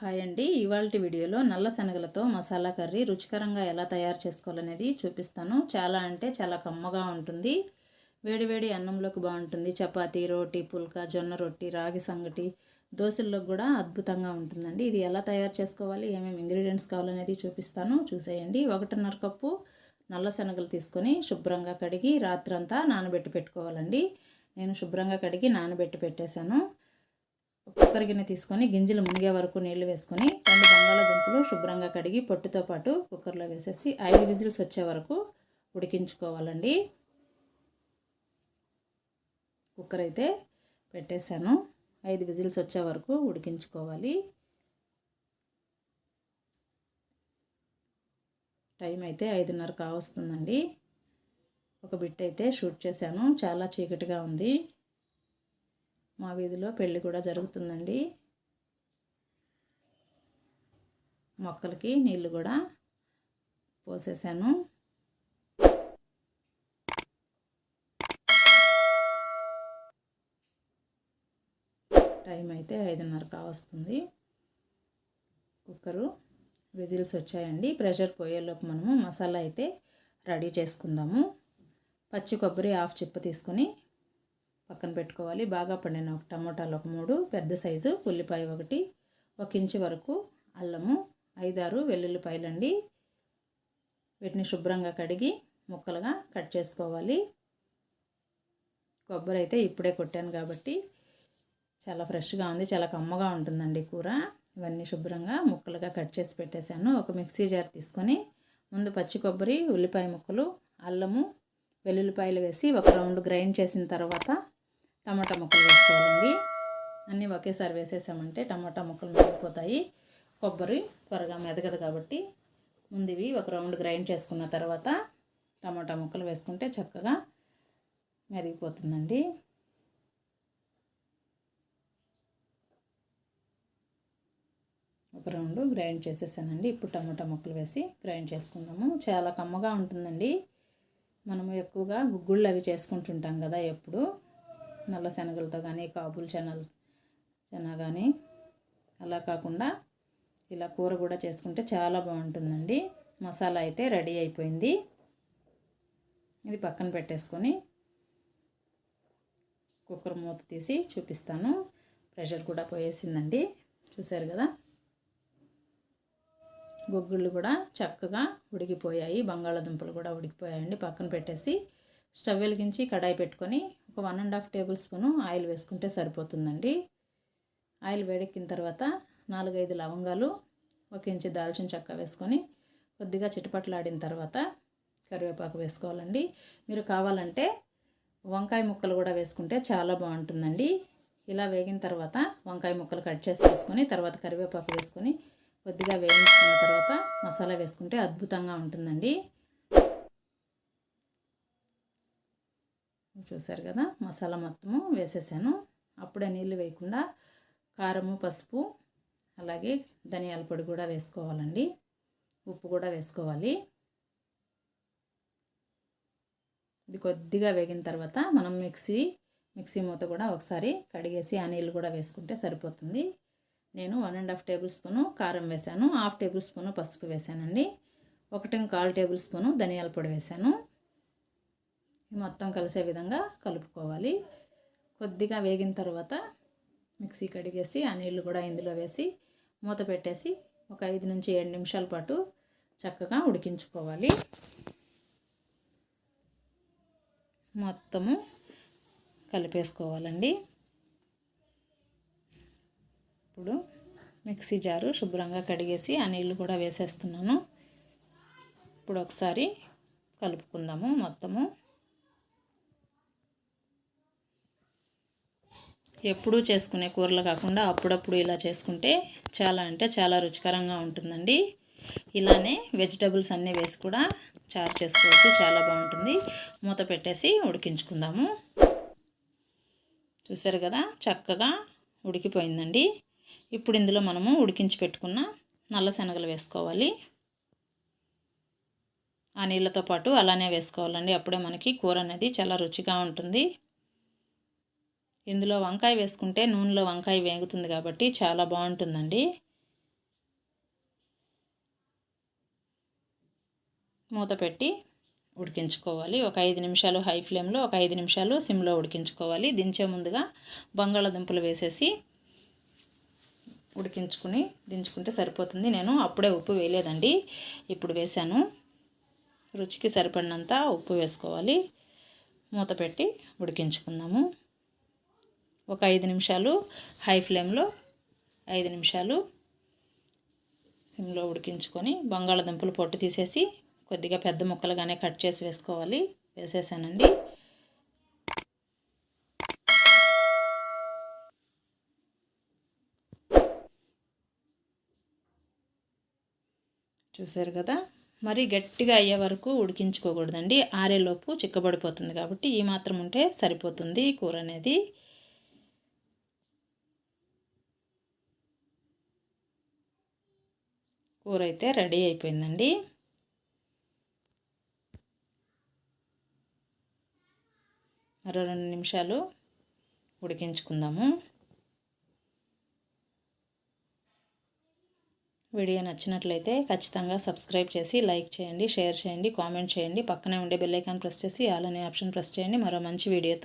Hi అండి. ఇవాళ వీడియోలో నల్ల శనగలతో మసాలా కర్రీ రుచికరంగా ఎలా తయారు చేసుకోవాలనేది చూపిస్తాను. చాలా అంటే చాలా కమ్మగా ఉంటుంది. వేడివేడి అన్నంలోకి బాగుంటుంది. చపాతీ రోటీ పుల్కా జొన్న రొట్టి రాగి సంగటి దోశల్లో కూడా అద్భుతంగా ఉంటుందండి. ఇది ఎలా తయారు చేసుకోవాలి? ఏమేమి ఇంగ్రీడియంట్స్ కావాలనేది చూపిస్తాను. చూసేయండి. ఒకటిన్నర కప్పు నల్ల శనగలు తీసుకొని శుభ్రంగా కడిగి రాత్రంతా నానబెట్టి పెట్టుకోవాలండి. నేను శుభ్రంగా కడిగి నానబెట్టి పెట్టేశాను. కుక్కర్ గిన్నె తీసుకొని గింజలు మునిగే వరకు నీళ్ళు వేసుకొని రెండు బంగాళాదుంపలు శుభ్రంగా కడిగి పొట్టుతో పాటు కుక్కర్లో వేసేసి ఐదు విజిల్స్ వచ్చే వరకు ఉడికించుకోవాలండి. కుక్కర్ అయితే పెట్టేశాను. ఐదు విజిల్స్ వచ్చే వరకు ఉడికించుకోవాలి. టైం అయితే ఐదున్నర కావస్తుందండి. ఒక బిట్ అయితే షూట్ చేశాను. చాలా చీకటిగా ఉంది. మా వీధిలో పెళ్ళి కూడా జరుగుతుందండి. మొక్కలకి నీళ్ళు కూడా పోసేసాను. టైం అయితే ఐదున్నర కావస్తుంది. కుక్కరు విజిల్స్ వచ్చాయండి. ప్రెషర్ పోయేలోపు మనము మసాలా అయితే రెడీ చేసుకుందాము. పచ్చి కొబ్బరి హాఫ్ చిప్ప తీసుకొని పక్కన పెట్టుకోవాలి. బాగా పండిన ఒక టమోటాలు ఒక మూడు పెద్ద సైజు ఉల్లిపాయ ఒకటి ఒక ఇంచు వరకు అల్లము ఐదారు వెల్లుల్లిపాయలండి. వీటిని శుభ్రంగా కడిగి ముక్కలుగా కట్ చేసుకోవాలి. కొబ్బరి అయితే ఇప్పుడే కొట్టాను కాబట్టి చాలా ఫ్రెష్గా ఉంది చాలా కమ్మగా ఉంటుందండి కూర. ఇవన్నీ శుభ్రంగా ముక్కలుగా కట్ చేసి పెట్టేశాను. ఒక మిక్సీ జార్ తీసుకొని ముందు పచ్చి కొబ్బరి ఉల్లిపాయ ముక్కలు అల్లము వెల్లుల్లిపాయలు వేసి ఒక రౌండ్ గ్రైండ్ చేసిన తర్వాత టమాటా ముక్కలు వేసుకోవాలండి. అన్నీ ఒకేసారి వేసేసామంటే టమాటా ముక్కలు మెదిగిపోతాయి కొబ్బరి త్వరగా మెదగదు కాబట్టి ముందు ఇవి ఒక రౌండ్ గ్రైండ్ చేసుకున్న తర్వాత టమాటా ముక్కలు వేసుకుంటే చక్కగా మెదిగిపోతుందండి. ఒక రౌండ్ గ్రైండ్ చేసేసానండి. ఇప్పుడు టమాటా ముక్కలు వేసి గ్రైండ్ చేసుకుందాము. చాలా కమ్మగా ఉంటుందండి. మనము ఎక్కువగా గుగ్గుళ్ళు అవి చేసుకుంటుంటాం కదా ఎప్పుడు. నల్ల శనగలతో కానీ కాబుల్ శనగ శనగ కానీ అలా కాకుండా ఇలా కూర కూడా చేసుకుంటే చాలా బాగుంటుందండి. మసాలా అయితే రెడీ అయిపోయింది. ఇది పక్కన పెట్టేసుకొని కుక్కర్ మూత తీసి చూపిస్తాను. ప్రెషర్ కూడా పోయేసిందండి. చూసారు కదా? గొగ్గుళ్ళు కూడా చక్కగా ఉడికిపోయాయి. బంగాళాదుంపలు కూడా ఉడికిపోయాయండి. పక్కన పెట్టేసి స్టవ్ వెలిగించి కడాయి పెట్టుకొని ఒక one and half tablespoon oil వేసుకుంటే సరిపోతుందండి. ఆయిల్ వేడెక్కిన తర్వాత నాలుగైదు లవంగాలు ఒక ఇంచు దాల్చిన చెక్క వేసుకొని కొద్దిగా చిటపట్లాడిన తర్వాత కరివేపాకు వేసుకోవాలండి. మీరు కావాలంటే వంకాయ ముక్కలు కూడా వేసుకుంటే చాలా బాగుంటుందండి. ఇలా వేగిన తర్వాత వంకాయ ముక్కలు కట్ చేసి వేసుకొని తర్వాత కరివేపాకు వేసుకొని కొద్దిగా వేయించుకున్న తర్వాత మసాలా వేసుకుంటే అద్భుతంగా ఉంటుందండి. చూసారు కదా మసాలా మొత్తము వేసేసాను. అప్పుడే నీళ్ళు వేయకుండా కారము పసుపు అలాగే ధనియాల పొడి కూడా వేసుకోవాలండి. ఉప్పు కూడా వేసుకోవాలి. ఇది కొద్దిగా వేగిన తర్వాత మనం మిక్సీ మిక్సీ మూత కూడా ఒకసారి కడిగేసి ఆ నీళ్ళు కూడా వేసుకుంటే సరిపోతుంది. నేను one and half tablespoon కారం వేసాను హాఫ్ టేబుల్ స్పూను పసుపు వేసానండి ఒకటి కాల్ టేబుల్ స్పూను ధనియాల పొడి వేసాను మొత్తం కలిసే విధంగా కలుపుకోవాలి. కొద్దిగా వేగిన తర్వాత మిక్సీ కడిగేసి ఆ నీళ్ళు కూడా ఇందులో వేసి మూత పెట్టేసి ఒక ఐదు నుంచి ఏడు నిమిషాల పాటు చక్కగా ఉడికించుకోవాలి. మొత్తము కలిపేసుకోవాలండి. ఇప్పుడు మిక్సీ జారు శుభ్రంగా కడిగేసి ఆ నీళ్ళు కూడా వేసేస్తున్నాను. ఇప్పుడు ఒకసారి కలుపుకుందాము మొత్తము. ఎప్పుడూ చేసుకునే కూరలు కాకుండా అప్పుడప్పుడు ఇలా చేసుకుంటే చాలా అంటే చాలా రుచికరంగా ఉంటుందండి. ఇలానే వెజిటబుల్స్ అన్నీ వేసి కూడా చారు చేసుకోవచ్చు చాలా బాగుంటుంది. మూత పెట్టేసి ఉడికించుకుందాము. చూసారు కదా చక్కగా ఉడికిపోయిందండి. ఇప్పుడు ఇందులో మనము ఉడికించి పెట్టుకున్న నల్ల శనగలు వేసుకోవాలి. ఆ నీళ్ళతో పాటు అలానే వేసుకోవాలండి. అప్పుడే మనకి కూర అనేది చాలా రుచిగా ఉంటుంది. ఇందులో వంకాయ వేసుకుంటే నూనెలో వంకాయ వేగుతుంది కాబట్టి చాలా బాగుంటుందండి. మూత పెట్టి ఉడికించుకోవాలి. ఒక ఐదు నిమిషాలు హై ఫ్లేమ్లో ఒక ఐదు నిమిషాలు సిమ్లో ఉడికించుకోవాలి. దించే ముందుగా బంగాళదుంపలు వేసేసి ఉడికించుకుని దించుకుంటే సరిపోతుంది. నేను అప్పుడే ఉప్పు వేయలేదండి. ఇప్పుడు వేశాను రుచికి సరిపడినంత ఉప్పు వేసుకోవాలి. మూత పెట్టి ఉడికించుకుందాము. ఒక ఐదు నిమిషాలు హై ఫ్లేమ్లో ఐదు నిమిషాలు సిమ్లో ఉడికించుకొని బంగాళదుంపలు పొట్టు తీసేసి కొద్దిగా పెద్ద ముక్కలుగానే కట్ చేసి వేసుకోవాలి. వేసేసానండి. చూసారు కదా? మరి గట్టిగా అయ్యే వరకు ఉడికించుకోకూడదండి. ఆరేలోపు చిక్కబడిపోతుంది కాబట్టి ఈ మాత్రం ఉంటే సరిపోతుంది కూర అనేది. కూర అయితే రెడీ అయిపోయిందండి. మరో రెండు నిమిషాలు ఉడికించుకుందాము. వీడియో నచ్చినట్లయితే ఖచ్చితంగా సబ్స్క్రైబ్ చేసి లైక్ చేయండి షేర్ చేయండి కామెంట్ చేయండి. పక్కనే ఉండే బెల్లైకాన్ ప్రెస్ చేసి ఆల్ అనే ఆప్షన్ ప్రెస్ చేయండి. మరో మంచి వీడియో